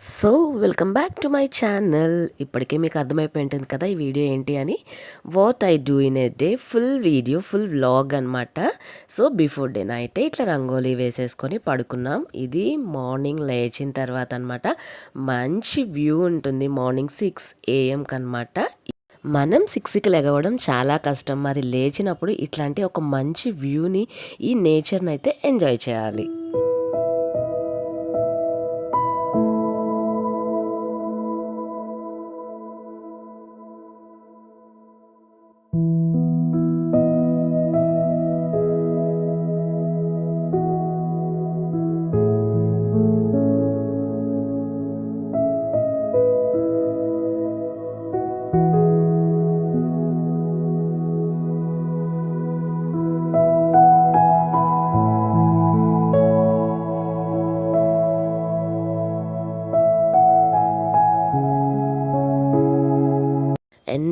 So welcome back to my channel. ఇప్పటికే మీకు అర్థమైపోయి ఉంటుంది కదా ఈ వీడియో ఏంటి అని. What I do in a day? Full video full vlog అనమాట సో బిఫోర్ డే నైట్ ఇట్లా రంగోలీ వేసేసుకొని పడుకున్నాం. ఇది మార్నింగ్ లేచిన తర్వాత అనమాట మంచి వ్యూ ఉంటుంది మార్నింగ్ సిక్స్ ఏఎంకి అనమాట మనం సిక్స్కి లెగవడం చాలా కష్టం. మరి లేచినప్పుడు ఇట్లాంటి ఒక మంచి వ్యూని ఈ నేచర్ని అయితే ఎంజాయ్ చేయాలి.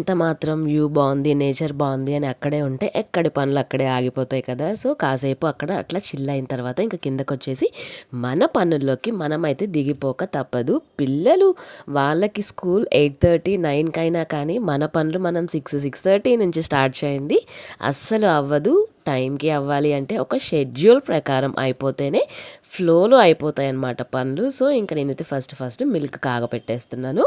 ఎంత మాత్రం వ్యూ బాగుంది నేచర్ బాగుంది అని అక్కడే ఉంటే ఎక్కడి పనులు అక్కడే ఆగిపోతాయి కదా. సో కాసేపు అక్కడ అట్లా చిల్ అయిన తర్వాత ఇంకా కిందకు వచ్చేసి మన పనుల్లోకి మనమైతే దిగిపోక తప్పదు. పిల్లలు వాళ్ళకి స్కూల్ ఎయిట్ థర్టీ నైన్కి అయినా కానీ మన పనులు మనం సిక్స్ సిక్స్ థర్టీ నుంచి స్టార్ట్ చేయండి. అస్సలు అవ్వదు. టైంకి అవ్వాలి అంటే ఒక షెడ్యూల్ ప్రకారం అయిపోతేనే ఫ్లోలో అయిపోతాయి అన్నమాట పనులు. సో ఇంకా నేనైతే ఫస్ట్ ఫస్ట్ మిల్క్ కాగపెట్టేస్తున్నాను.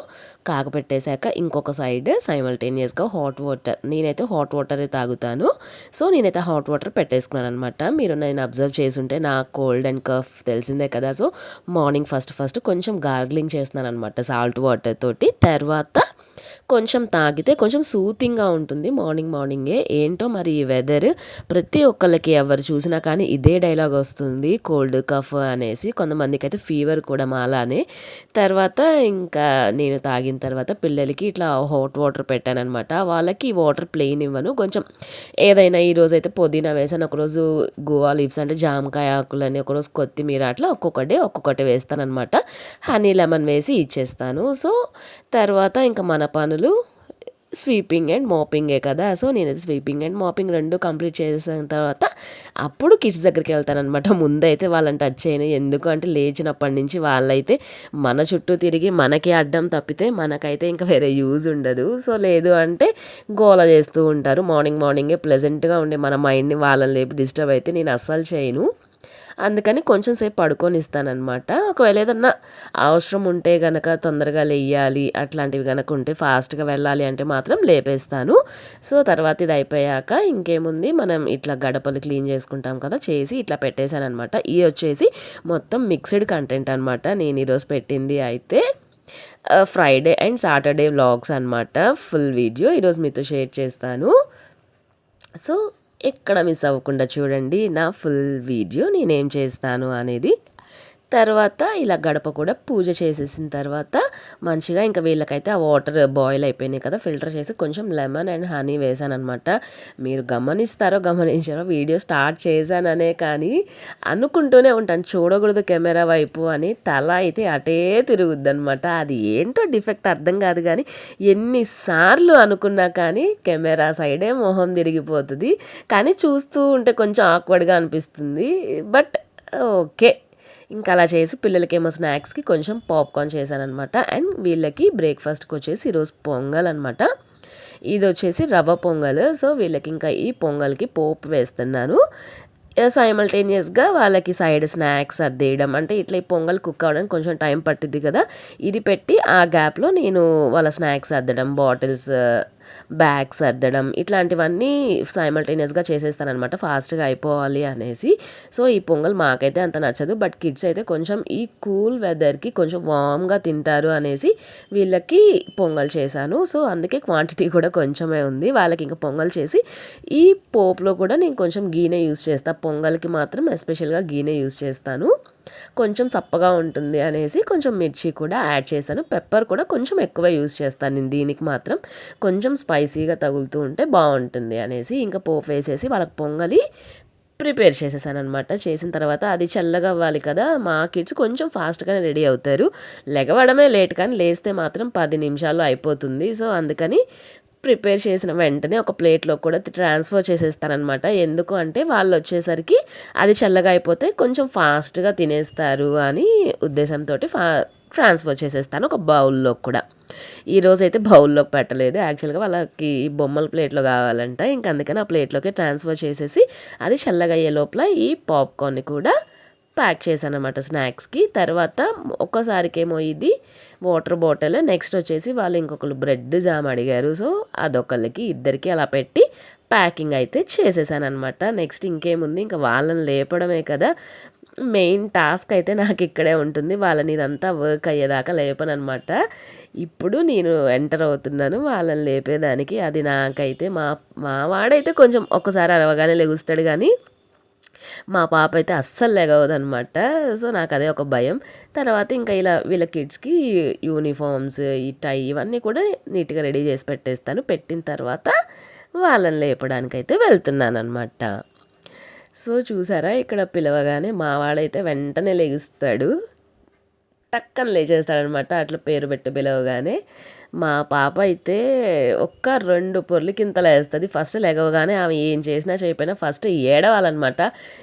కాగపెట్టేశాక ఇంకొక సైడ్ సైమల్టేనియస్గా హాట్ వాటర్ నేనైతే హాట్ వాటరే తాగుతాను. సో నేనైతే హాట్ వాటర్ పెట్టేసుకున్నాను అనమాట మీరు నేను అబ్జర్వ్ చేసుంటే నా కోల్డ్ అండ్ కఫ్ తెలిసిందే కదా. సో మార్నింగ్ ఫస్ట్ ఫస్ట్ కొంచెం గార్గ్లింగ్ చేస్తున్నాను అనమాట సాల్ట్ వాటర్ తోటి. తర్వాత కొంచెం తాగితే కొంచెం సూతింగ్గా ఉంటుంది మార్నింగ్ మార్నింగే. ఏంటో మరి ఈ వెదర్ ప్రతి ప్రతి ఒక్కళ్ళకి ఎవరు చూసినా కానీ ఇదే డైలాగ్ వస్తుంది కోల్డ్ కఫ్ అనేసి. కొంతమందికి అయితే ఫీవర్ కూడా మాలానే. తర్వాత ఇంకా నేను తాగిన తర్వాత పిల్లలకి ఇట్లా హాట్ వాటర్ పెట్టానమాట వాళ్ళకి వాటర్ ప్లెయిన్ ఇవ్వను. కొంచెం ఏదైనా ఈరోజు అయితే పుదీనా వేసాను. ఒకరోజు గోవా లీవ్స్ అంటే జామకాయ ఆకులని ఒకరోజు కొత్తిమీర అట్లా ఒక్కొక్కటి ఒక్కొక్కటి వేస్తానమాట హనీ లెమన్ వేసి ఇచ్చేస్తాను. సో తర్వాత ఇంకా మన పనులు స్వీపింగ్ అండ్ మాపింగే కదా. సో నేను స్వీపింగ్ అండ్ మోపింగ్ రెండు కంప్లీట్ చేసిన తర్వాత అప్పుడు కిడ్స్ దగ్గరికి వెళ్తానమాట ముందైతే వాళ్ళని టచ్ చేయను. ఎందుకు అంటే లేచినప్పటి నుంచి వాళ్ళైతే మన చుట్టూ తిరిగి మనకి అడ్డం తప్పితే మనకైతే ఇంకా వేరే యూజ్ ఉండదు. సో లేదు అంటే గోల చేస్తూ ఉంటారు. మార్నింగ్ మార్నింగే ప్లెజెంట్గా ఉండే మన మైండ్ని వాళ్ళని లేపి డిస్టర్బ్ అయితే నేను అస్సలు చేయను. అందుకని కొంచెం సేపు పడుకొనిస్తానమాట ఒకవేళ ఏదన్నా అవసరం ఉంటే కనుక తొందరగా లేయాలి అట్లాంటివి కనుక ఉంటే ఫాస్ట్గా వెళ్ళాలి అంటే మాత్రం లేపేస్తాను. సో తర్వాత ఇది అయిపోయాక ఇంకేముంది? మనం ఇట్లా గడపలు క్లీన్ చేసుకుంటాం కదా చేసి ఇట్లా పెట్టేశానమాట అనమాట ఇది వచ్చేసి మొత్తం మిక్స్డ్ కంటెంట్ అనమాట నేను ఈరోజు పెట్టింది అయితే ఫ్రైడే అండ్ సాటర్డే వ్లాగ్స్ అనమాట ఫుల్ వీడియో ఈరోజు మీతో షేర్ చేస్తాను. సో ఎక్కడ మిస్ అవ్వకుండా చూడండి నా ఫుల్ వీడియో నేనేం చేస్తాను అనేది తర్వాత ఇలా గడప కూడా పూజ చేసేసిన తర్వాత మంచిగా ఇంకా వీళ్ళకైతే ఆ వాటర్ బాయిల్ అయిపోయినాయి కదా ఫిల్టర్ చేసి కొంచెం లెమన్ అండ్ హనీ వేసాను అనమాట మీరు గమనిస్తారో గమనించారో వీడియో స్టార్ట్ చేశాననే కానీ అనుకుంటూనే ఉంటాను చూడకూడదు కెమెరా వైపు అని తల అయితే అటే తిరుగుద్ది అనమాట అది ఏంటో డిఫెక్ట్ అర్థం కాదు కానీ ఎన్నిసార్లు అనుకున్నా కానీ కెమెరా సైడే మొహం తిరిగిపోతుంది. కానీ చూస్తూ ఉంటే కొంచెం ఆక్వర్డ్గా అనిపిస్తుంది. But okay. ఇంకా అలా చేసి పిల్లలకేమో స్నాక్స్కి కొంచెం పాప్కార్న్ చేశాను అనమాట అండ్ వీళ్ళకి బ్రేక్ఫాస్ట్కి వచ్చేసి ఈరోజు పొంగల్ అనమాట ఇది వచ్చేసి రవ్వ పొంగల్. సో వీళ్ళకి ఇంకా ఈ పొంగల్కి పోపు వేస్తున్నాను. సైమల్టేనియస్గా వాళ్ళకి సైడ్ స్నాక్స్ అద్దేయడం అంటే ఇట్లా ఈ పొంగల్ కుక్ అవ్వడానికి కొంచెం టైం పట్టిద్ది కదా. ఇది పెట్టి ఆ గ్యాప్లో నేను వాళ్ళ స్నాక్స్ అద్దడం బాటిల్స్ బ్యాగ్స్ సర్దడం ఇట్లాంటివన్నీ సైమల్టేనియస్గా చేసేస్తానమాట ఫాస్ట్గా అయిపోవాలి అనేసి. సో ఈ పొంగల్ మాకైతే అంత నచ్చదు. బట్ కిడ్స్ అయితే కొంచెం ఈ కూల్ వెదర్కి కొంచెం వామ్గా తింటారు అనేసి వీళ్ళకి పొంగల్ చేశాను. సో అందుకే క్వాంటిటీ కూడా కొంచెమే ఉంది. వాళ్ళకి ఇంకా పొంగల్ చేసి ఈ పోప్లో కూడా నేను కొంచెం గీనే యూస్ చేస్తాను పొంగల్కి మాత్రం ఎస్పెషల్గా గీనే యూస్ చేస్తాను. కొంచెం సప్పగా ఉంటుంది అనేసి కొంచెం మిర్చి కూడా యాడ్ చేశాను. పెప్పర్ కూడా కొంచెం ఎక్కువ యూస్ చేస్తాను నేను దీనికి మాత్రం. కొంచెం స్పైసీగా తగులుతూ ఉంటే బాగుంటుంది అనేసి ఇంకా పోపు వేసేసి వాళ్ళకి పొంగలి ప్రిపేర్ చేసేసాను అనమాట చేసిన తర్వాత అది చల్లగా అవ్వాలి కదా మా కిడ్స్ కొంచెం ఫాస్ట్గానే రెడీ అవుతారు. లెగవడమే లేట్ కానీ లేస్తే మాత్రం పది నిమిషాల్లో అయిపోతుంది. సో అందుకని ప్రిపేర్ చేసిన వెంటనే ఒక ప్లేట్లో కూడా ట్రాన్స్ఫర్ చేసేస్తారనమాట ఎందుకు అంటే వాళ్ళు వచ్చేసరికి అది చల్లగా అయిపోతే కొంచెం ఫాస్ట్గా తినేస్తారు అని ఉద్దేశంతో ఫా ట్రాన్స్ఫర్ చేసేస్తాను ఒక బౌల్లో కూడా. ఈరోజు అయితే బౌల్లో పెట్టలేదు. యాక్చువల్గా వాళ్ళకి బొమ్మల ప్లేట్లో కావాలంట. ఇంక అందుకని ఆ ప్లేట్లోకి ట్రాన్స్ఫర్ చేసేసి అది చల్లగా అయ్యే లోపల ఈ పాప్కార్న్ కూడా ప్యాక్ చేశాను అనమాట స్నాక్స్కి. తర్వాత ఒక్కసారికేమో ఇది వాటర్ బాటిల్ నెక్స్ట్ వచ్చేసి వాళ్ళు ఇంకొకరు బ్రెడ్ జామ్ అడిగారు. సో అదొకళ్ళకి ఇద్దరికి అలా పెట్టి ప్యాకింగ్ అయితే చేసేసాను అనమాట నెక్స్ట్ ఇంకేముంది? ఇంకా వాళ్ళని లేపడమే కదా. మెయిన్ టాస్క్ అయితే నాకు ఇక్కడే ఉంటుంది. వాళ్ళని ఇదంతా వర్క్ అయ్యేదాకా లేపనమాట ఇప్పుడు నేను ఎంటర్ అవుతున్నాను. వాళ్ళని లేపేదానికి అది నాకైతే మా మా వాడైతే కొంచెం ఒక్కసారి అరవగానే లెగుస్తాడు కానీ మా పాప అయితే అస్సలు లేగవదనమాట. సో నాకు అదే ఒక భయం. తర్వాత ఇంకా ఇలా వీళ్ళ కిడ్స్కి యూనిఫామ్స్ ఈ టై ఇవన్నీ కూడా నీట్గా రెడీ చేసి పెట్టేస్తాను. పెట్టిన తర్వాత వాళ్ళని లేపడానికైతే వెళ్తున్నాను అనమాట సో చూసారా? ఇక్కడ పిలవగానే మా వాడైతే వెంటనే లెగుస్తాడు. టక్కన లేచేస్తాడనమాట. అట్లా పేరు పెట్టి పిలవగానే. మా పాప అయితే ఒక్క రెండు పొర్లికింతలు వేస్తుంది. ఫస్ట్ లెగవగానే ఆమె ఏం చేసినా చేయకపోయినా ఫస్ట్ ఏడవాలన్నమాట.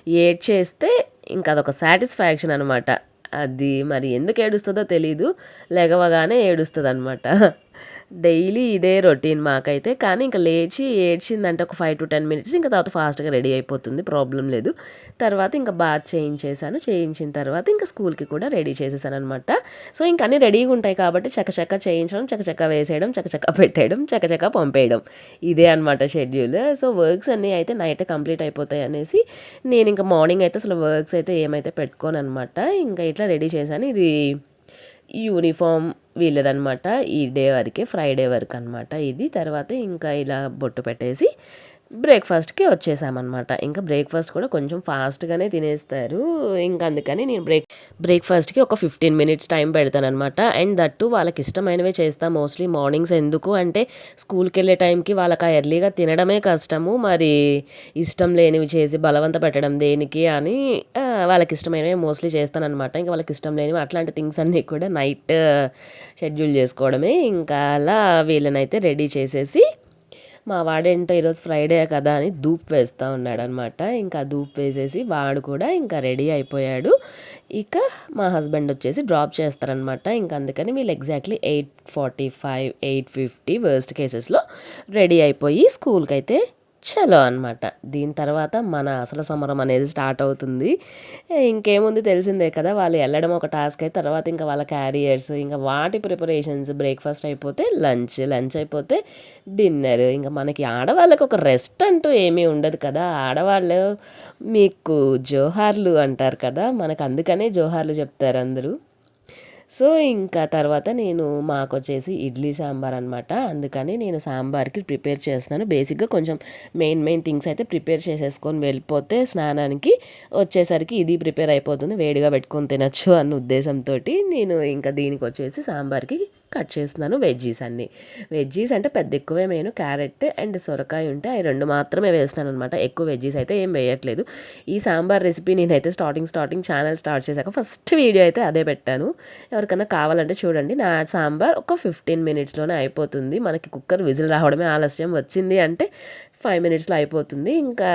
ఏడ్చేస్తే ఇంకా అదొక సాటిస్ఫాక్షన్ అనమాట అది మరి ఎందుకు ఏడుస్తుందో తెలీదు. లెగవగానే ఏడుస్తుంది అనమాట డైలీ ఇదే రొటీన్ మాకైతే. కానీ ఇంకా లేచి ఏడ్చిందంటే ఒక ఫైవ్ టు టెన్ మినిట్స్ ఇంకా తర్వాత ఫాస్ట్గా రెడీ అయిపోతుంది. ప్రాబ్లం లేదు. తర్వాత ఇంకా బాత్ చేయించేసాను. చేయించిన తర్వాత ఇంకా స్కూల్కి కూడా రెడీ చేసేసాను అనమాట సో ఇంకా అన్నీ రెడీగా ఉంటాయి కాబట్టి చకచక్క చేయించడం చకచక వేసేయడం చకచక్క పెట్టేయడం చకచక్క పంపేయడం ఇదే అనమాట షెడ్యూల్. సో వర్క్స్ అన్నీ అయితే నైట్ కంప్లీట్ అయిపోతాయి అనేసి నేను ఇంకా మార్నింగ్ అయితే అసలు వర్క్స్ అయితే ఏమైతే పెట్టుకోను అనమాట ఇంకా ఇట్లా రెడీ చేశాను. ఇది యూనిఫామ్ వీళ్ళదనమాట ఈ డే వరకే ఫ్రైడే వరకు అనమాట ఇది. తర్వాత ఇంకా ఇలా బొట్టు పెట్టేసి బ్రేక్ఫాస్ట్కి వచ్చేసామన్నమాట. ఇంకా బ్రేక్ఫాస్ట్ కూడా కొంచెం ఫాస్ట్గానే తినేస్తారు. ఇంకా అందుకని నేను బ్రేక్ బ్రేక్ఫాస్ట్కి ఒక ఫిఫ్టీన్ మినిట్స్ టైం పెడతానమాట అండ్ దట్టు వాళ్ళకి ఇష్టమైనవే చేస్తాను మోస్ట్లీ మార్నింగ్స్ ఎందుకు అంటే స్కూల్కి వెళ్ళే టైంకి వాళ్ళకి ఆ ఎర్లీగా తినడమే కష్టము. మరి ఇష్టం లేనివి చేసి బలవంత పెట్టడం దేనికి అని వాళ్ళకి ఇష్టమైనవి మోస్ట్లీ చేస్తానమాట ఇంకా వాళ్ళకి ఇష్టం లేనివి అట్లాంటి థింగ్స్ అన్నీ కూడా నైట్ షెడ్యూల్ చేసుకోవడమే. ఇంకా అలా వీళ్ళనైతే రెడీ చేసేసి మా వాడేంటో ఈరోజు ఫ్రైడే కదా అని ధూప్ వేస్తూ ఉన్నాడనమాట. ఇంకా ధూప్ వేసేసి వాడు కూడా ఇంకా రెడీ అయిపోయాడు. ఇక మా హస్బెండ్ వచ్చేసి డ్రాప్ చేస్తారనమాట. ఇంకా అందుకని వీళ్ళు exactly eight forty five eight fifty worst కేసెస్లో రెడీ అయిపోయి స్కూల్కి అయితే చలో అనమాట దీని తర్వాత మన అసలు సమరం అనేది స్టార్ట్ అవుతుంది. ఇంకేముంది తెలిసిందే కదా వాళ్ళు వెళ్ళడం ఒక టాస్క్ అయితే తర్వాత ఇంకా వాళ్ళ క్యారియర్స్ ఇంకా వాటి ప్రిపరేషన్స్ బ్రేక్ఫాస్ట్ అయిపోతే లంచ్ లంచ్ అయిపోతే డిన్నర్. ఇంకా మనకి ఆడవాళ్ళకి ఒక రెస్ట్ అంటూ ఏమీ ఉండదు కదా. ఆడవాళ్ళు మీకు జోహార్లు అంటారు కదా మనకు అందుకనే జోహార్లు చెప్తారు అందరూ. సో ఇంకా తర్వాత నేను మాకు వచ్చేసి ఇడ్లీ సాంబార్ అనమాట అందుకని నేను సాంబార్కి ప్రిపేర్ చేస్తున్నాను. బేసిక్గా కొంచెం మెయిన్ మెయిన్ థింగ్స్ అయితే ప్రిపేర్ చేసేసుకొని వెళ్ళిపోతే స్నానానికి వచ్చేసరికి ఇది ప్రిపేర్ అయిపోతుంది. వేడిగా పెట్టుకొని తినచ్చు అన్న ఉద్దేశంతో నేను ఇంకా దీనికి వచ్చేసి సాంబార్కి కట్ చేస్తున్నాను వెజ్జీస్ అన్నీ. వెజ్జీస్ అంటే పెద్ద ఎక్కువే నేను క్యారెట్ అండ్ సొరకాయ ఉంటే అవి రెండు మాత్రమే వేస్తున్నాను అనమాట ఎక్కువ వెజ్జీస్ అయితే ఏం వేయట్లేదు. ఈ సాంబార్ రెసిపీ నేనైతే స్టార్టింగ్ స్టార్టింగ్ ఛానల్ స్టార్ట్ చేశాక ఫస్ట్ వీడియో అయితే అదే పెట్టాను. ఎవరికైనా కావాలంటే చూడండి. నా సాంబార్ ఒక ఫిఫ్టీన్ మినిట్స్లోనే అయిపోతుంది. మనకి కుక్కర్ విజిల్ రావడమే ఆలస్యం వచ్చింది అంటే ఫైవ్ మినిట్స్లో అయిపోతుంది. ఇంకా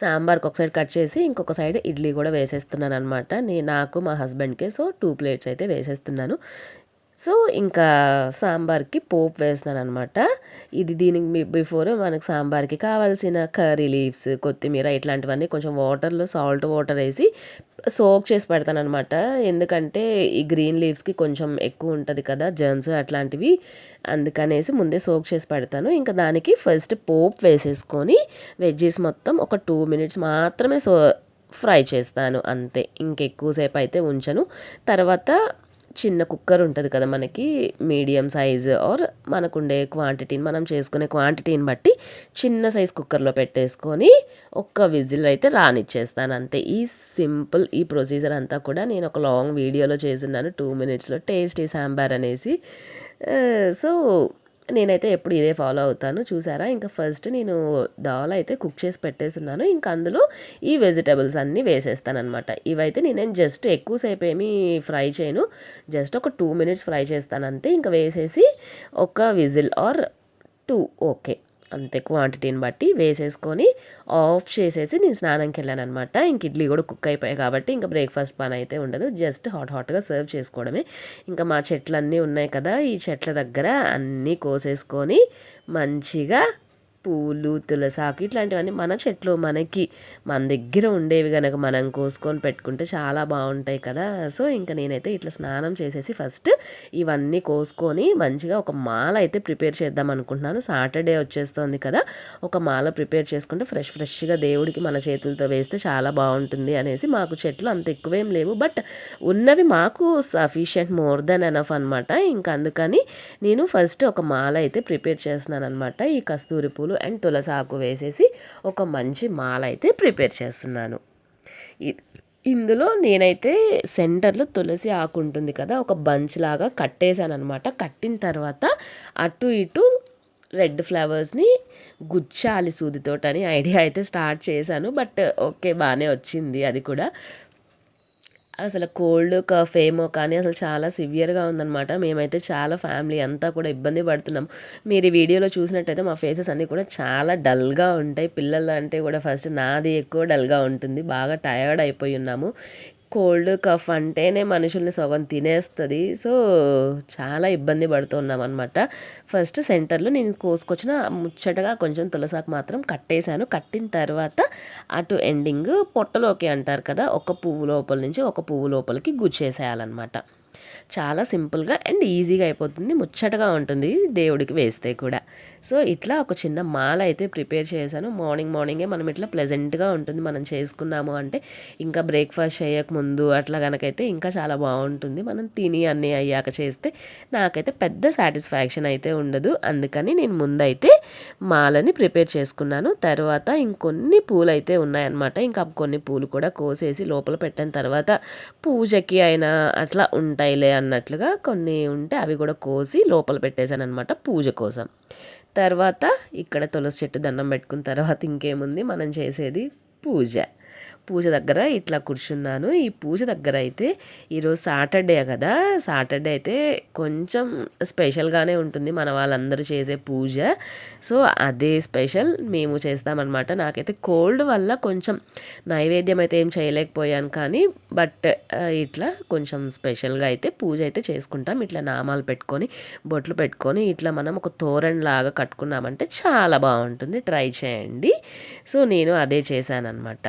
సాంబార్కి ఒక సైడ్ కట్ చేసి ఇంకొక సైడ్ ఇడ్లీ కూడా వేసేస్తున్నాను అనమాట నేను నాకు మా హస్బెండ్కి సో టూ ప్లేట్స్ అయితే వేసేస్తున్నాను. సో ఇంకా సాంబార్కి పోపు వేసినాను అనమాట ఇది దీనికి బిఫోర్ మనకు సాంబార్కి కావాల్సిన కర్రీ లీవ్స్ కొత్తిమీర ఇట్లాంటివన్నీ కొంచెం వాటర్లో సాల్ట్ వాటర్ వేసి సోక్ చేసి పెడతానమాట ఎందుకంటే ఈ గ్రీన్ లీవ్స్కి కొంచెం ఎక్కువ ఉంటుంది కదా జర్మ్స్ అట్లాంటివి. అందుకనేసి ముందే సోక్ చేసి పెడతాను. ఇంకా దానికి ఫస్ట్ పోప్ వేసేసుకొని వెజ్జీస్ మొత్తం ఒక టూ మినిట్స్ మాత్రమే సో ఫ్రై చేస్తాను అంతే. ఇంకెక్కువసేపు అయితే ఉంచను. తర్వాత చిన్న కుక్కర్ ఉంటుంది కదా మనకి మీడియం సైజ్ ఆర్ మనకుండే క్వాంటిటీని మనం చేసుకునే క్వాంటిటీని బట్టి చిన్న సైజ్ కుక్కర్లో పెట్టేసుకొని ఒక్క విజిల్ అయితే రానిచ్చేస్తాను అంతే. ఈ సింపుల్ ఈ ప్రొసీజర్ అంతా కూడా నేను ఒక లాంగ్ వీడియోలో చేస్తున్నాను టూ మినిట్స్లో టేస్టీ సాంబార్ అనేసి. సో నేనైతే ఎప్పుడు ఇదే ఫాలో అవుతాను చూసారా? ఇంకా ఫస్ట్ నేను దాల్ అయితే కుక్ చేసి పెట్టేస్తున్నాను ఇంకా అందులో ఈ వెజిటబుల్స్ అన్నీ వేసేస్తాను అనమాట ఇవైతే నేను జస్ట్ ఎక్కువసేపు ఏమీ ఫ్రై చేయను. జస్ట్ ఒక టూ మినిట్స్ ఫ్రై చేస్తాను అంతే. ఇంకా వేసేసి ఒక విజిల్ ఆర్ టూ ఓకే. అంతే క్వాంటిటీని బట్టి వేసేసుకొని ఆఫ్ చేసేసి నేను స్నానంకి వెళ్ళాను అనమాట ఇంక ఇడ్లీ కూడా కుక్ అయిపోయాయి కాబట్టి ఇంకా బ్రేక్ఫాస్ట్ పని అయితే ఉండదు. జస్ట్ హాట్ హాట్గా సర్వ్ చేసుకోవడమే. ఇంకా మా చెట్లు అన్నీ ఉన్నాయి కదా ఈ చెట్ల దగ్గర అన్నీ కోసేసుకొని మంచిగా పూలు తులసాకు ఇట్లాంటివన్నీ మన చెట్లు మనకి మన దగ్గర ఉండేవి కనుక మనం కోసుకొని పెట్టుకుంటే చాలా బాగుంటాయి కదా. సో ఇంకా నేనైతే ఇట్లా స్నానం చేసేసి ఫస్ట్ ఇవన్నీ కోసుకొని మంచిగా ఒక మాల అయితే ప్రిపేర్ చేద్దాం అనుకుంటున్నాను. సాటర్డే వచ్చేస్తుంది కదా ఒక మాల ప్రిపేర్ చేసుకుంటే ఫ్రెష్ ఫ్రెష్గా దేవుడికి మన చేతులతో వేస్తే చాలా బాగుంటుంది అనేసి మాకు చెట్లు అంత ఎక్కువేం లేవు. బట్ ఉన్నవి మాకు సఫిషియంట్ మోర్ దెన్ ఎనఫ్ అనమాట ఇంకా అందుకని నేను ఫస్ట్ ఒక మాల అయితే ప్రిపేర్ చేస్తున్నాను అనమాట ఈ కస్తూరి పూలు పూలు అండ్ ఆకు వేసేసి ఒక మంచి మాల అయితే ప్రిపేర్ చేస్తున్నాను. ఇందులో నేనైతే సెంటర్లో తులసి ఆకు ఉంటుంది కదా ఒక బంచ్ లాగా కట్టేశాను అనమాట కట్టిన తర్వాత అటు ఇటు రెడ్ ఫ్లవర్స్ని గుచ్చాలి సూదితోటని ఐడియా అయితే స్టార్ట్ చేశాను బట్ ఓకే బాగానే వచ్చింది అది కూడా. అసలు కోల్డ్ కఫ్ ఏమో కానీ అసలు చాలా సివియర్గా ఉందన్నమాట. మేమైతే చాలా ఫ్యామిలీ అంతా కూడా ఇబ్బంది పడుతున్నాం. మీరు ఈ వీడియోలో చూసినట్టయితే మా ఫేసెస్ అన్నీ కూడా చాలా డల్గా ఉంటాయి. పిల్లలు అంటే కూడా ఫస్ట్ నాది ఎక్కువ డల్గా ఉంటుంది. బాగా టయర్డ్ అయిపోయి ఉన్నాము. కోల్డ్ కఫ్ అంటేనే మనుషుల్ని సగం తినేస్తుంది. సో చాలా ఇబ్బంది పడుతున్నాం అనమాట ఫస్ట్ సెంటర్లో నేను కోసుకొచ్చిన ముచ్చటగా కొంచెం తులసాకు మాత్రం కట్టేశాను. కట్టిన తర్వాత అటు ఎండింగ్ పొట్టలోకి అంటారు కదా ఒక పువ్వు లోపల నుంచి ఒక పువ్వు లోపలికి గుచ్చేసేయాలన్నమాట. చాలా సింపుల్గా అండ్ ఈజీగా అయిపోతుంది. ముచ్చటగా ఉంటుంది దేవుడికి వేస్తే కూడా. సో ఇట్లా ఒక చిన్న మాల అయితే ప్రిపేర్ చేశాను. మార్నింగ్ మార్నింగే మనం ఇట్లా ప్లెజెంట్గా ఉంటుంది. మనం చేసుకున్నాము అంటే ఇంకా బ్రేక్ఫాస్ట్ చేయకముందు అట్లా కనుకైతే ఇంకా చాలా బాగుంటుంది. మనం తిని అన్నీ అయ్యాక చేస్తే నాకైతే పెద్ద సాటిస్ఫాక్షన్ అయితే ఉండదు. అందుకని నేను ముందైతే మాలని ప్రిపేర్ చేసుకున్నాను. తర్వాత ఇంకొన్ని పూలు అయితే ఉన్నాయన్నమాట. ఇంకా కొన్ని పూలు కూడా కోసేసి లోపల పెట్టిన తర్వాత పూజకి అయినా అట్లా ఉంటాయిలే అన్నట్లుగా కొన్ని ఉంటే అవి కూడా కోసి లోపల పెట్టేశాను అనమాట పూజ కోసం. తర్వాత ఇక్కడ తులసి చెట్టు దండం పెట్టుకున్న తర్వాత ఇంకేముంది? మనం చేసేది పూజ. పూజ దగ్గర ఇట్లా కూర్చున్నాను. ఈ పూజ దగ్గర అయితే ఈరోజు సాటర్డే కదా. సాటర్డే అయితే కొంచెం స్పెషల్గానే ఉంటుంది మన వాళ్ళందరూ చేసే పూజ. సో అదే స్పెషల్ మేము చేస్తామన్నమాట. నాకైతే కోల్డ్ వల్ల కొంచెం నైవేద్యం అయితే ఏం చేయలేకపోయాను కానీ బట్ ఇట్లా కొంచెం స్పెషల్గా అయితే పూజ అయితే చేసుకుంటాం. ఇట్లా నామాలు పెట్టుకొని బొట్లు పెట్టుకొని ఇట్లా మనం ఒక తోరణ్ లాగా కట్టుకున్నామంటే చాలా బాగుంటుంది. ట్రై చేయండి. సో నేను అదే చేశాను అనమాట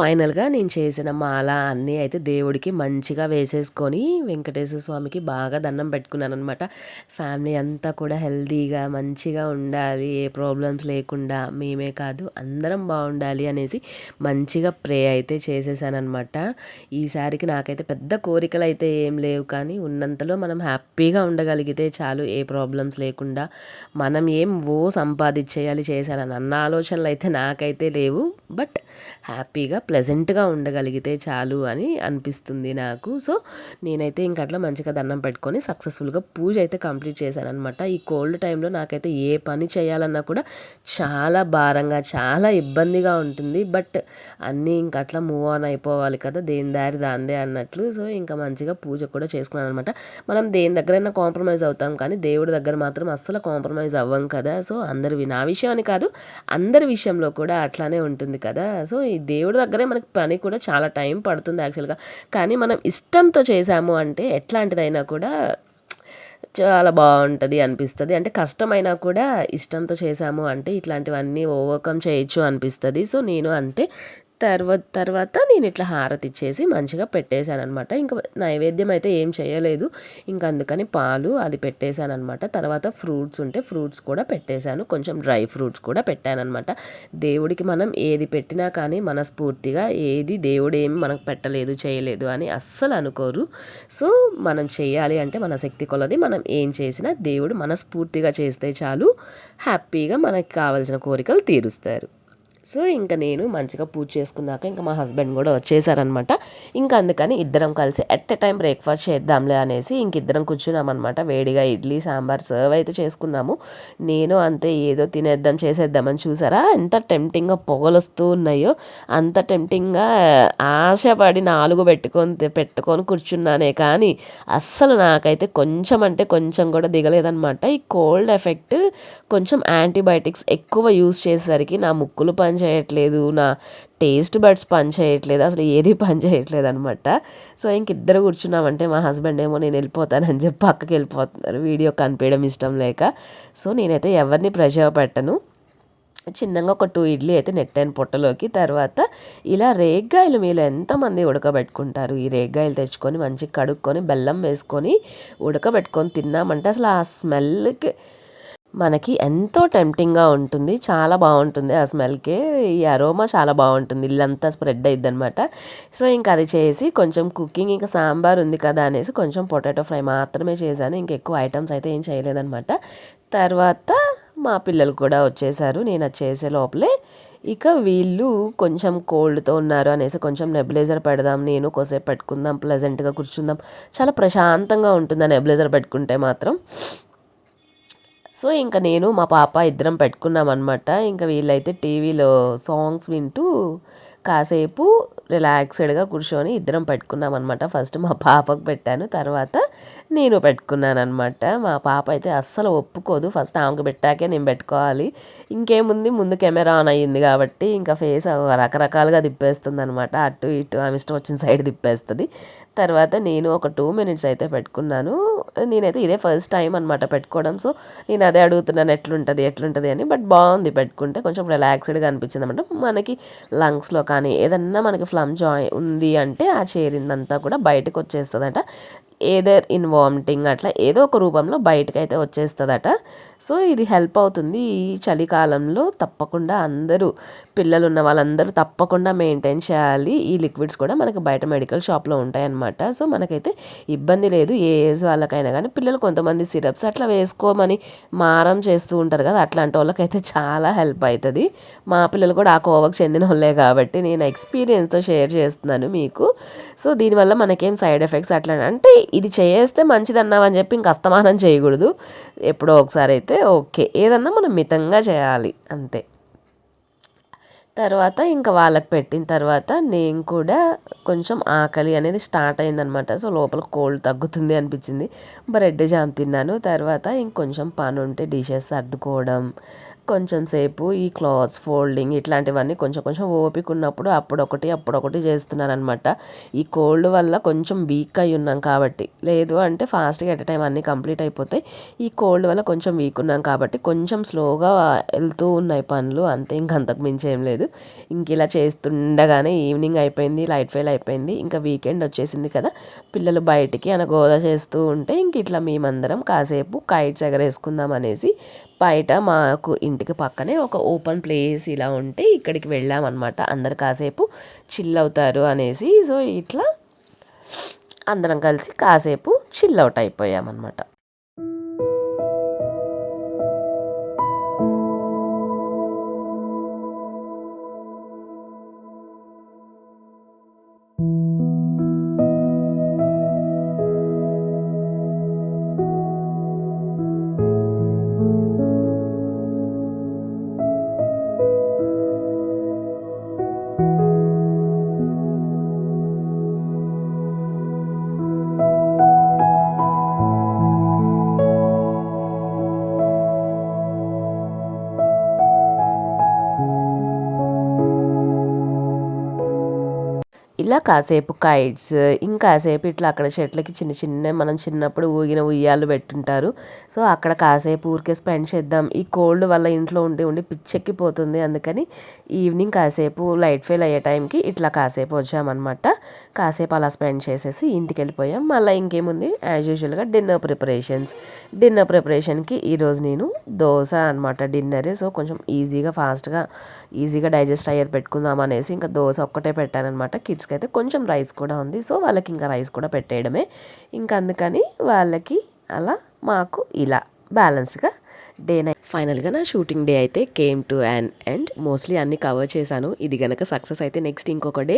ఫైనల్గా నేను చేసిన మాల అన్నీ అయితే దేవుడికి మంచిగా వేసేసుకొని వెంకటేశ్వర స్వామికి బాగా దండం పెట్టుకున్నాను అనమాట ఫ్యామిలీ అంతా కూడా హెల్తీగా మంచిగా ఉండాలి ఏ ప్రాబ్లమ్స్ లేకుండా మేమే కాదు అందరం బాగుండాలి అనేసి మంచిగా ప్రే అయితే చేసేసానమాట ఈసారికి నాకైతే పెద్ద కోరికలు అయితే ఏం లేవు కానీ ఉన్నంతలో మనం హ్యాపీగా ఉండగలిగితే చాలు ఏ ప్రాబ్లమ్స్ లేకుండా మనం ఏం ఓ సంపాదించేయాలి చేశానని అన్న ఆలోచనలు అయితే నాకైతే లేవు. బట్ హ్యాపీగా ప్లెజెంట్గా ఉండగలిగితే చాలు అని అనిపిస్తుంది నాకు. సో నేనైతే ఇంక అట్లా మంచిగా దండం పెట్టుకొని సక్సెస్ఫుల్గా పూజ అయితే కంప్లీట్ చేశాను అనమాట ఈ కోల్డ్ టైంలో నాకైతే ఏ పని చేయాలన్నా కూడా చాలా భారంగా చాలా ఇబ్బందిగా ఉంటుంది. బట్ అన్నీ ఇంక అట్లా మూవ్ ఆన్ అయిపోవాలి కదా దేని దారి దాందే అన్నట్లు. సో ఇంకా మంచిగా పూజ కూడా చేసుకున్నాను అనమాట మనం దేని దగ్గరైనా కాంప్రమైజ్ అవుతాం కానీ దేవుడి దగ్గర మాత్రం అస్సలు కాంప్రమైజ్ అవ్వం కదా. సో అందరి నా విషయం అని కాదు అందరి విషయంలో కూడా అట్లానే ఉంటుంది కదా. సో ఈ దేవుడి దగ్గర మనకి పని కూడా చాలా టైం పడుతుంది యాక్చువల్గా. కానీ మనం ఇష్టంతో చేసాము అంటే ఎట్లాంటిదైనా కూడా చాలా బాగుంటుంది అనిపిస్తుంది. అంటే కష్టమైనా కూడా ఇష్టంతో చేసాము అంటే ఇట్లాంటివన్నీ ఓవర్కమ్ చేయొచ్చు అనిపిస్తుంది. సో నేను అంతే. తర్వాత తర్వాత నేను ఇట్లా హారతి ఇచ్చేసి మంచిగా పెట్టేశాను అనమాట ఇంకా నైవేద్యం అయితే ఏం చేయలేదు. ఇంకా అందుకని పాలు అది పెట్టేశాను అనమాట తర్వాత ఫ్రూట్స్ ఉంటే ఫ్రూట్స్ కూడా పెట్టేశాను. కొంచెం డ్రై ఫ్రూట్స్ కూడా పెట్టాను అనమాట దేవుడికి మనం ఏది పెట్టినా కానీ మనస్ఫూర్తిగా ఏది దేవుడు ఏమి మనకు పెట్టలేదు చేయలేదు అని అస్సలు అనుకోరు. సో మనం చేయాలి అంటే మన శక్తి కొలది మనం ఏం చేసినా దేవుడు మనస్ఫూర్తిగా చేస్తే చాలు. హ్యాపీగా మనకి కావాల్సిన కోరికలు తీరుస్తారు. సో ఇంకా నేను మంచిగా పూజ చేసుకున్నాక ఇంకా మా హస్బెండ్ కూడా వచ్చేసారనమాట ఇంకా అందుకని ఇద్దరం కలిసి ఎట్ ఎ టైం బ్రేక్ఫాస్ట్ చేద్దాంలే అనేసి ఇంక ఇద్దరం కూర్చున్నామన్నమాట. వేడిగా ఇడ్లీ సాంబార్ సర్వ్ అయితే చేసుకున్నాము. నేను అంతే ఏదో తినేద్దాం చేసేద్దామని చూసారా? ఎంత టెంప్టింగ్గా పొగలు వస్తూ ఉన్నాయో. అంత టెంప్టింగ్గా ఆశపడి నాలుగు పెట్టుకొని పెట్టుకొని కూర్చున్నానే కానీ అస్సలు నాకైతే కొంచెం అంటే కొంచెం కూడా దిగలేదనమాట ఈ కోల్డ్ ఎఫెక్ట్ కొంచెం యాంటీబయాటిక్స్ ఎక్కువ యూస్ చేసేసరికి నా ముక్కులు పని చేయట్లేదు నా టేస్ట్ బడ్స్ పని చేయట్లేదు అసలు ఏది పని చేయట్లేదు అనమాట సో ఇంక ఇద్దరు కూర్చున్నామంటే మా హస్బెండ్ ఏమో నేను వెళ్ళిపోతానని చెప్పి పక్కకి వెళ్ళిపోతున్నారు. వీడియో కనిపించడం ఇష్టం లేక. సో నేనైతే ఎవరిని ప్రెషర్ పెట్టను. చిన్నగా ఒక టూ ఇడ్లీ అయితే నెట్టాను పొట్టలోకి. తర్వాత ఇలా రేగ్గాయలు మీరు ఎంతమంది ఉడకబెట్టుకుంటారు? ఈ రేగ్గాయలు తెచ్చుకొని మంచిగా కడుక్కొని బెల్లం వేసుకొని ఉడకబెట్టుకొని తిన్నామంటే అసలు ఆ స్మెల్కి మనకి ఎంతో టెంప్టింగ్గా ఉంటుంది. చాలా బాగుంటుంది ఆ స్మెల్కే. ఈ అరోమా చాలా బాగుంటుంది. ఇల్లంతా స్ప్రెడ్ అయ్యిద్ది అనమాట సో ఇంకా అది చేసి కొంచెం కుకింగ్ ఇంకా సాంబార్ ఉంది కదా అనేసి కొంచెం పొటాటో ఫ్రై మాత్రమే చేశాను. ఇంక ఎక్కువ ఐటమ్స్ అయితే ఏం చేయలేదనమాట తర్వాత మా పిల్లలు కూడా వచ్చేసారు. నేను అది చేసే లోపలే ఇక వీళ్ళు కొంచెం కోల్డ్తో ఉన్నారు అనేసి కొంచెం నెబిలైజర్ పెడదాం నేను కొసేపు పెట్టుకుందాం ప్లెజెంట్గా కూర్చుందాం. చాలా ప్రశాంతంగా ఉంటుంది ఆ నెబిలైజర్ పెట్టుకుంటే మాత్రం. సో ఇంకా నేను మా పాప ఇద్దరం పెట్టుకున్నాం అనమాట ఇంకా వీళ్ళైతే టీవీలో సాంగ్స్ వింటూ కాసేపు రిలాక్స్డ్గా కూర్చొని ఇద్దరం పెట్టుకున్నాం అనమాట ఫస్ట్ మా పాపకు పెట్టాను తర్వాత నేను పెట్టుకున్నాను అనమాట మా పాప అయితే అస్సలు ఒప్పుకోదు ఫస్ట్ ఆమెకు పెట్టాకే నేను పెట్టుకోవాలి. ఇంకేముంది? ముందు కెమెరా ఆన్ అయ్యింది కాబట్టి ఇంకా ఫేస్ రకరకాలుగా తిప్పేస్తుంది అనమాట అటు ఇటు ఆమె ఇష్టం వచ్చిన సైడ్ తిప్పేస్తుంది. తర్వాత నేను ఒక టూ మినిట్స్ అయితే పెట్టుకున్నాను. నేనైతే ఇదే ఫస్ట్ టైం అనమాట పెట్టుకోవడం. సో నేను అదే అడుగుతున్నాను ఎట్లుంటుంది ఎట్లుంటుంది అని. బట్ బాగుంది పెట్టుకుంటే కొంచెం రిలాక్స్డ్గా అనిపించింది అనమాట మనకి లంగ్స్లో కానీ ఏదన్నా మనకి ఫ్లమ్ జాయిన్ ఉంది అంటే ఆ చేరిందంతా కూడా బయటకు వచ్చేస్తుందట ఏదర్ ఇన్ వామిటింగ్ అట్లా ఏదో ఒక రూపంలో బయటకు అయితే వచ్చేస్తుందట. సో ఇది హెల్ప్ అవుతుంది ఈ చలికాలంలో తప్పకుండా అందరూ పిల్లలు ఉన్న వాళ్ళందరూ తప్పకుండా మెయింటైన్ చేయాలి. ఈ లిక్విడ్స్ కూడా మనకి బయట మెడికల్ షాప్లో ఉంటాయన్నమాట. సో మనకైతే ఇబ్బంది లేదు ఏ ఏజ్ వాళ్ళకైనా కానీ. పిల్లలు కొంతమంది సిరప్స్ అట్లా వేసుకోమని మారం చేస్తూ ఉంటారు కదా అట్లాంటి వాళ్ళకైతే చాలా హెల్ప్ అవుతుంది మా పిల్లలు కూడా ఆ కోవకు చెందిన వాళ్ళే కాబట్టి నేను ఎక్స్పీరియన్స్తో షేర్ చేస్తున్నాను మీకు. సో దీనివల్ల మనకేం సైడ్ ఎఫెక్ట్స్ అట్లా అంటే ఇది చేస్తే మంచిదన్నామని చెప్పి ఇంక అస్తమానం చేయకూడదు. ఎప్పుడో ఒకసారి అయితే ఓకే. ఏదన్నా మనం మితంగా చేయాలి. అంతే. తర్వాత ఇంకా వాళ్ళకి పెట్టిన తర్వాత నేను కూడా కొంచెం ఆకలి అనేది స్టార్ట్ అయిందనమాట. సో లోపల కోల్డ్ తగ్గుతుంది అనిపించింది. బ్రెడ్ జామ్ తిన్నాను. తర్వాత ఇంకొంచెం పని ఉంటే డిషెస్ సర్దుకోవడం కొంచెం సేపు ఈ క్లాత్స్ ఫోల్డింగ్ ఇట్లాంటివన్నీ కొంచెం కొంచెం ఓపిక ఉన్నప్పుడు అప్పుడొకటి అప్పుడొకటి చేస్తున్నాను అనమాట ఈ కోల్డ్ వల్ల కొంచెం వీక్ అయి ఉన్నాం కాబట్టి. లేదు అంటే ఫాస్ట్గా ఎట్ టైం అన్నీ కంప్లీట్ అయిపోతాయి. ఈ కోల్డ్ వల్ల కొంచెం వీక్ ఉన్నాం కాబట్టి కొంచెం స్లోగా వెళ్తూ ఉన్నాయి పనులు. అంతే ఇంకంతకు మించి ఏం లేదు. ఇంక ఇలా చేస్తుండగానే ఈవినింగ్ అయిపోయింది లైట్ ఫెయిల్ అయిపోయింది. ఇంకా వీకెండ్ వచ్చేసింది కదా. పిల్లలు బయటికి అనగోద చేస్తూ ఉంటే ఇంక ఇట్లా మేమందరం కాసేపు కైట్స్ ఎగరేసుకుందాం అనేసి బయట మాకు ఇంటికి పక్కనే ఒక ఓపెన్ ప్లేస్ ఇలా ఉంటే ఇక్కడికి వెళ్ళామన్నమాట. అందరు కాసేపు చిల్ అవుతారు అనేసి. సో ఇట్లా అందరం కలిసి కాసేపు చిల్ అవుట్ అయిపోయామన్నమాట. ఇలా కాసేపు కైట్స్ ఇంకాసేపు ఇట్లా అక్కడ చెట్లకి చిన్న చిన్న మనం చిన్నప్పుడు ఊగిన ఉయ్యాలు పెట్టుంటారు. సో అక్కడ కాసేపు ఊరికే స్పెండ్ చేద్దాం. ఈ కోల్డ్ వల్ల ఇంట్లో ఉండి ఉండి పిచ్చెక్కిపోతుంది. అందుకని ఈవినింగ్ కాసేపు లైట్ ఫెయిల్ అయ్యే టైంకి ఇట్లా కాసేపు వచ్చామన్నమాట. కాసేపు అలా స్పెండ్ చేసేసి ఇంటికి వెళ్ళిపోయాం మళ్ళీ ఇంకేముంది? యాజ్ యూజువల్గా డిన్నర్ ప్రిపరేషన్స్. డిన్నర్ ప్రిపరేషన్కి ఈరోజు నేను దోశ అనమాట డిన్నరే. సో కొంచెం ఈజీగా ఫాస్ట్గా ఈజీగా డైజెస్ట్ అయ్యేది పెట్టుకుందాం అనేసి ఇంకా దోశ ఒక్కటే పెట్టానమాట కిడ్స్కి అయితే కొంచెం రైస్ కూడా ఉంది. సో వాళ్ళకి ఇంకా రైస్ కూడా పెట్టేయడమే. ఇంకా అందుకని వాళ్ళకి అలా మాకు ఇలా బ్యాలెన్స్డ్గా డే నైట్ ఫైనల్గా నా షూటింగ్ డే అయితే came to an end mostly అన్ని కవర్ చేశాను. ఇది గనక సక్సెస్ అయితే నెక్స్ట్ ఇంకొక డే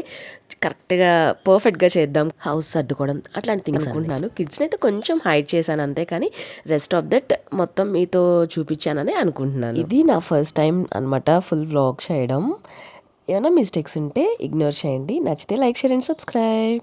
కరెక్ట్గా పర్ఫెక్ట్గా చేద్దాం. హౌస్ సర్దుకోవడం అట్లాంటి థింగ్స్ అనుకుంటున్నాను. కిడ్స్ని అయితే కొంచెం హైడ్ చేశాను అంతే కానీ రెస్ట్ ఆఫ్ దట్ మొత్తం మీతో చూపించానని అనుకుంటున్నాను. ఇది నా ఫస్ట్ టైం అనమాట ఫుల్ వ్లాగ్ చేయడం. ఏమైనా మిస్టేక్స్ ఉంటే ఇగ్నోర్ చేయండి. నచ్చితే లైక్ షేర్ అండ్ సబ్స్క్రైబ్